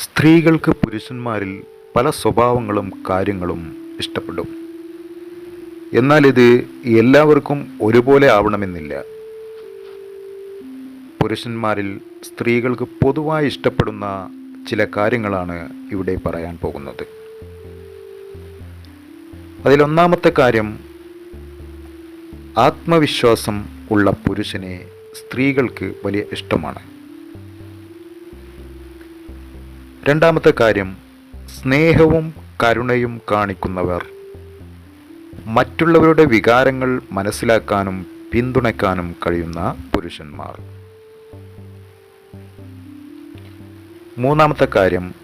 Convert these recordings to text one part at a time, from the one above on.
സ്ത്രീകൾക്ക് പുരുഷന്മാരിൽ പല സ്വഭാവങ്ങളും കാര്യങ്ങളും ഇഷ്ടപ്പെടും. എന്നാൽ ഇത് എല്ലാവർക്കും ഒരുപോലെ ആവണമെന്നില്ല. പുരുഷന്മാരിൽ സ്ത്രീകൾക്ക് പൊതുവായി ഇഷ്ടപ്പെടുന്ന ചില കാര്യങ്ങളാണ് ഇവിടെ പറയാൻ പോകുന്നത്. അതിലൊന്നാമത്തെ കാര്യം ആത്മവിശ്വാസം ഉള്ള പുരുഷനെ സ്ത്രീകൾക്ക് വലിയ ഇഷ്ടമാണ്. രണ്ടാമത്തെ കാര്യം സ്നേഹവും കരുണയും കാണിക്കുന്നവർ. മറ്റുള്ളവരുടെ വികാരങ്ങൾ മനസ്സിലാക്കാനും പിന്തുണയ്ക്കാനും കഴിയുന്ന പുരുഷന്മാർ. മൂന്നാമത്തെ കാര്യം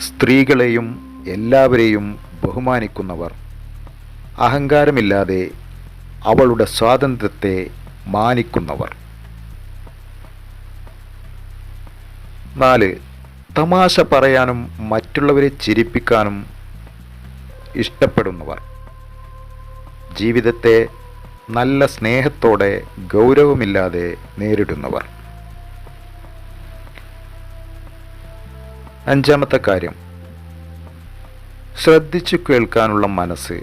സ്ത്രീകളെയും എല്ലാവരെയും ബഹുമാനിക്കുന്നവർ. അഹങ്കാരമില്ലാതെ അവളുടെ സ്വാതന്ത്ര്യത്തെ മാനിക്കുന്നവർ. നാല് തമാശ പറയാനും മറ്റുള്ളവരെ ചിരിപ്പിക്കാനും ഇഷ്ടപ്പെടുന്നവർ. ജീവിതത്തെ നല്ല സ്നേഹത്തോടെ ഗൗരവമില്ലാതെ നേരിടുന്നവർ. അഞ്ചാമത്തെ കാര്യം. ശ്രദ്ധിച്ചു കേൾക്കാനുള്ള മനസ്സ്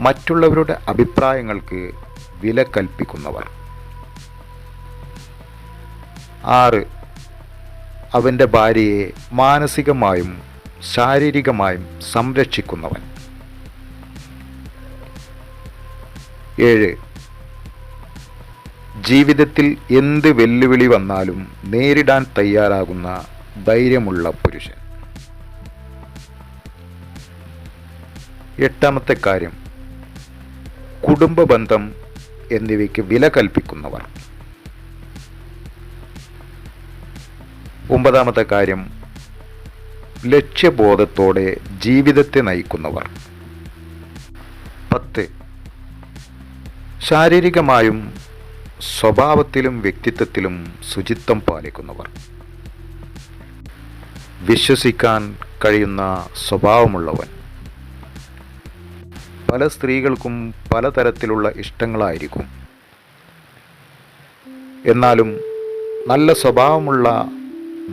മറ്റുള്ളവരുടെ അഭിപ്രായങ്ങൾക്ക് വില കൽപ്പിക്കുന്നവർ. ആറ്. അവന്റെ ഭാര്യയെ മാനസികമായും ശാരീരികമായും സംരക്ഷിക്കുന്നവൻ. ഏഴ്. ജീവിതത്തിൽ എന്ത് വെല്ലുവിളി വന്നാലും നേരിടാൻ തയ്യാറാകുന്ന ധൈര്യമുള്ള പുരുഷൻ. എട്ടാമത്തെ കാര്യം. കുടുംബ ബന്ധം എന്നിവയ്ക്ക് വില കൽപ്പിക്കുന്നവർ. ഒമ്പതാമത്തെ കാര്യം. ലക്ഷ്യബോധത്തോടെ ജീവിതത്തെ നയിക്കുന്നവർ. പത്ത്. ശാരീരികമായും സ്വഭാവത്തിലും വ്യക്തിത്വത്തിലും ശുചിത്വം പാലിക്കുന്നവർ. വിശ്വസിക്കാൻ കഴിയുന്ന സ്വഭാവമുള്ളവൻ. പല സ്ത്രീകൾക്കും പലതരത്തിലുള്ള ഇഷ്ടങ്ങളായിരിക്കും. എന്നാലും നല്ല സ്വഭാവമുള്ള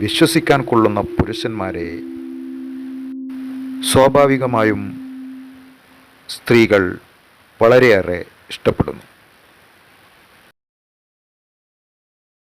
വിശ്വസിക്കാൻ കൊള്ളുന്ന പുരുഷന്മാരെ സ്വാഭാവികമായും സ്ത്രീകൾ വളരെയേറെ ഇഷ്ടപ്പെടുന്നു.